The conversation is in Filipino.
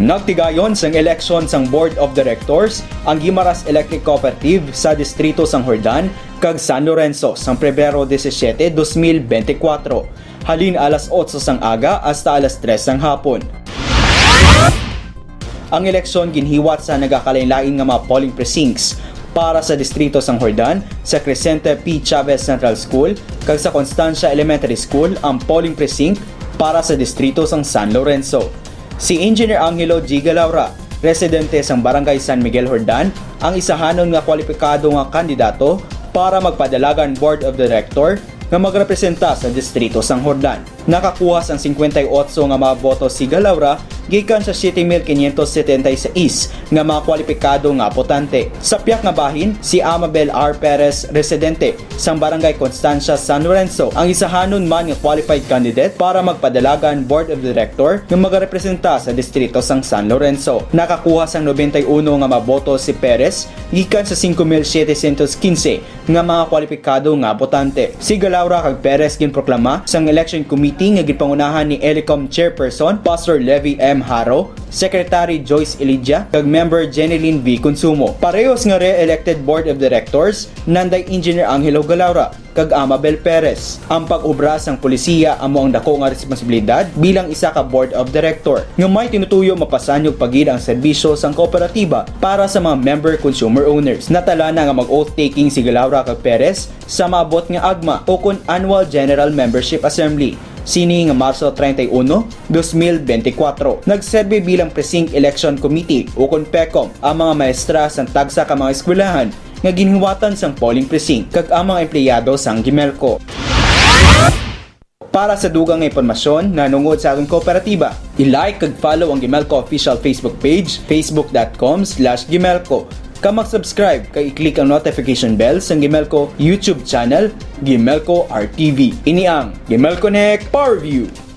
Nagtigayon sang eleksyon sang Board of Directors ang Gimaras Electric Cooperative sa distrito sang Hordan kag San Lorenzo sang Pebrero 17, 2024. Halin alas 8 sang aga hasta alas 3 sang hapon. Ang eleksyon ginhiwat sa nagakalain-lain nga mga polling precincts para sa distrito sang Hordan sa Crescente P. Chavez Central School kag sa Constancia Elementary School ang polling precinct para sa distrito sang San Lorenzo. Si Engineer Angelo G. Galaura, residente sang Barangay San Miguel Hordan, ang isahanon nga kwalipikado nga kandidato para magpadalagan Board of Director nga magrepresenta sa distrito sang Hordan. Nakakuha sang 58 nga mga boto si Galaura gikan sa 7,576 nga mga kwalipikado nga potante. Sa piyak nga bahin, si Amabel R. Perez, residente sang Barangay Constancia, San Lorenzo, ang isahanon man nga qualified candidate para magpadalagan Board of Director nga magarepresenta sa distrito sang San Lorenzo. Nakakuha sang 91 nga mga boto si Perez gikan sa 5,715 nga mga kwalipikado nga botante. Si Galaura kag Perez ginproklama sang election committee nga gipangunahan ni Elecom Chairperson Pastor Levy M. Haro, Secretary Joyce Elidia, kag member Jeneline V. Consumo. Parehos nga re-elected Board of Directors, nanday Engineer Angelo Galaura, kag Amabel Perez. Ang pag-ubra sang polisiya amo ang dako nga responsibilidad bilang isa ka Board of Director. Nga may tinutuyo mapasanyog pagid ang serbisyo sang kooperatiba para sa mga member consumer owners. Natala na nga mag-oath taking si Galaura kag Perez sa maabot nga agma o kun Annual General Membership Assembly sini nga Marso 31, 2024. Nagserbe bilang Precinct Election Committee o kun PECOM ang mga maestra sa tagsa ka mga eskwelahan nga ginhiwatan sang polling precinct kag ang mga empleyado sang Gimelco. Para sa dugang nga impormasyon na nungod sa akong kooperatiba, i-like kag follow ang Gimelco official Facebook page facebook.com slash Gimelco ka mag-subscribe kay i-click ang notification bell sa Gimelco YouTube channel Gimelco RTV. Ini ang Gimelco Connect Power View.